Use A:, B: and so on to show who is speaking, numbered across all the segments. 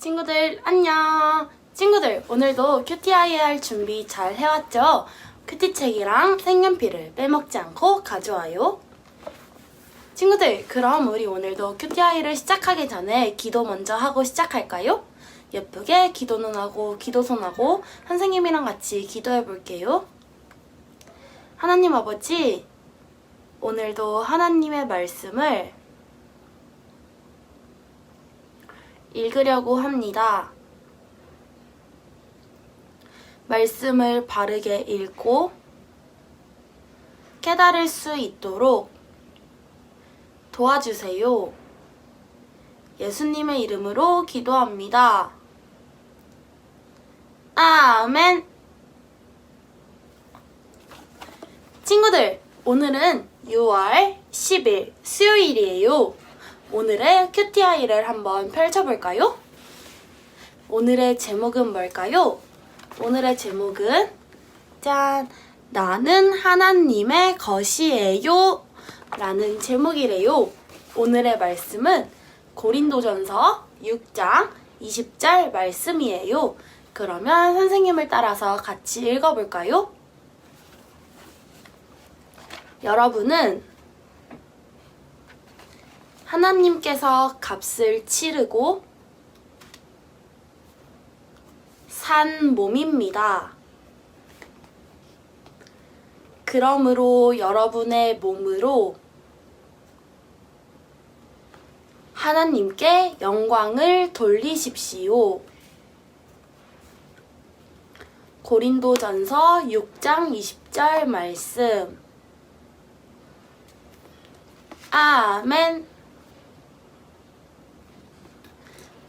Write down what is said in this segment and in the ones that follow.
A: 친구들 안녕. 친구들 오늘도 큐티아이 할 준비 잘 해왔죠? 큐티책이랑 색연필을 빼먹지 않고 가져와요. 친구들 그럼 우리 오늘도 큐티아이를 시작하기 전에 기도 먼저 하고 시작할까요? 예쁘게 기도 눈하고 기도 손하고 선생님이랑 같이 기도해 볼게요. 하나님 아버지 오늘도 하나님의 말씀을 읽으려고 합니다. 말씀을 바르게 읽고 깨달을 수 있도록 도와주세요. 예수님의 이름으로 기도합니다. 아멘. 친구들, 오늘은 6월 10일 수요일이에요. 오늘의 큐티아이를 한번 펼쳐볼까요? 오늘의 제목은 뭘까요? 오늘의 제목은 짠! 나는 하나님의 것이에요. 라는 제목이래요. 오늘의 말씀은 고린도전서 6장 20절 말씀이에요. 그러면 선생님을 따라서 같이 읽어볼까요? 여러분은 하나님께서 값을 치르고 산 몸입니다. 그러므로 여러분의 몸으로 하나님께 영광을 돌리십시오. 고린도전서 6장 20절 말씀. 아멘.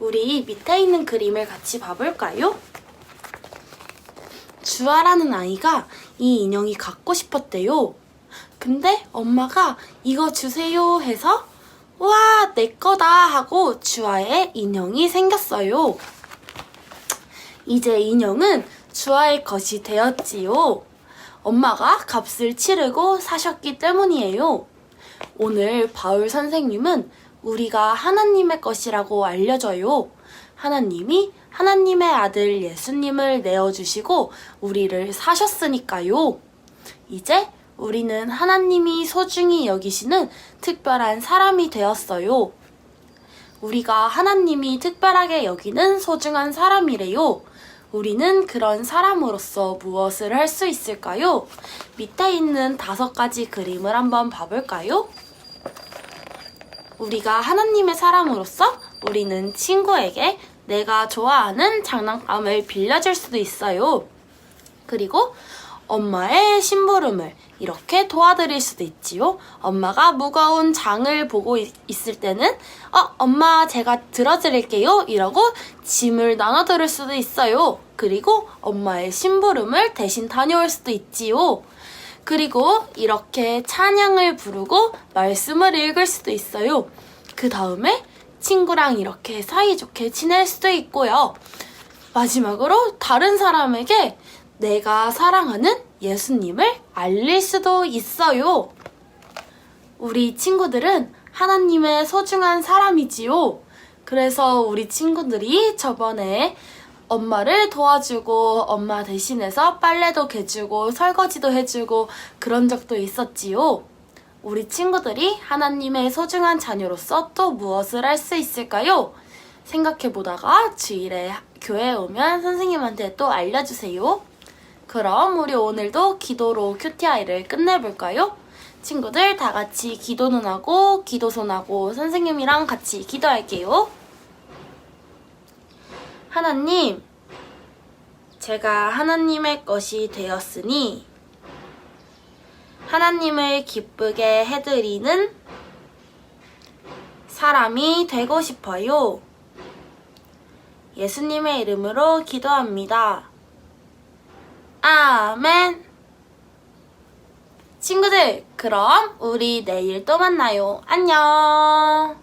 A: 우리 밑에 있는 그림을 같이 봐볼까요? 주아라는 아이가 이 인형이 갖고 싶었대요. 근데 엄마가 이거 주세요 해서 와, 내 거다 하고 주아의 인형이 생겼어요. 이제 인형은 주아의 것이 되었지요. 엄마가 값을 치르고 사셨기 때문이에요. 오늘 바울 선생님은 우리가 하나님의 것이라고 알려줘요. 하나님이 하나님의 아들 예수님을 내어주시고 우리를 사셨으니까요. 이제 우리는 하나님이 소중히 여기시는 특별한 사람이 되었어요. 우리가 하나님이 특별하게 여기는 소중한 사람이래요. 우리는 그런 사람으로서 무엇을 할 수 있을까요? 밑에 있는 다섯 가지 그림을 한번 봐볼까요? 우리가 하나님의 사람으로서 우리는 친구에게 내가 좋아하는 장난감을 빌려줄 수도 있어요. 그리고 엄마의 심부름을 이렇게 도와드릴 수도 있지요. 엄마가 무거운 장을 보고 있, 을 때는 어, 엄마 제가 들어드릴게요. 이러고 짐을 나눠드릴 수도 있어요. 그리고 엄마의 심부름을 대신 다녀올 수도 있지요. 그리고 이렇게 찬양을 부르고 말씀을 읽을 수도 있어요. 그 다음에 친구랑 이렇게 사이좋게 지낼 수도 있고요. 마지막으로 다른 사람에게 내가 사랑하는 예수님을 알릴 수도 있어요. 우리 친구들은 하나님의 소중한 사람이지요. 그래서 우리 친구들이 저번에 엄마를 도와주고 엄마 대신해서 빨래도 개주고 설거지도 해주고 그런 적도 있었지요. 우리 친구들이 하나님의 소중한 자녀로서 또 무엇을 할 수 있을까요? 생각해 보다가 주일에 교회에 오면 선생님한테 또 알려주세요. 그럼 우리 오늘도 기도로 큐티아이를 끝내볼까요? 친구들 다 같이 기도 눈하고 기도 손 하고 선생님이랑 같이 기도할게요. 하나님, 제가 하나님의 것이 되었으니 하나님을 기쁘게 해드리는 사람이 되고 싶어요. 예수님의 이름으로 기도합니다. 아멘. 친구들, 그럼 우리 내일 또 만나요. 안녕.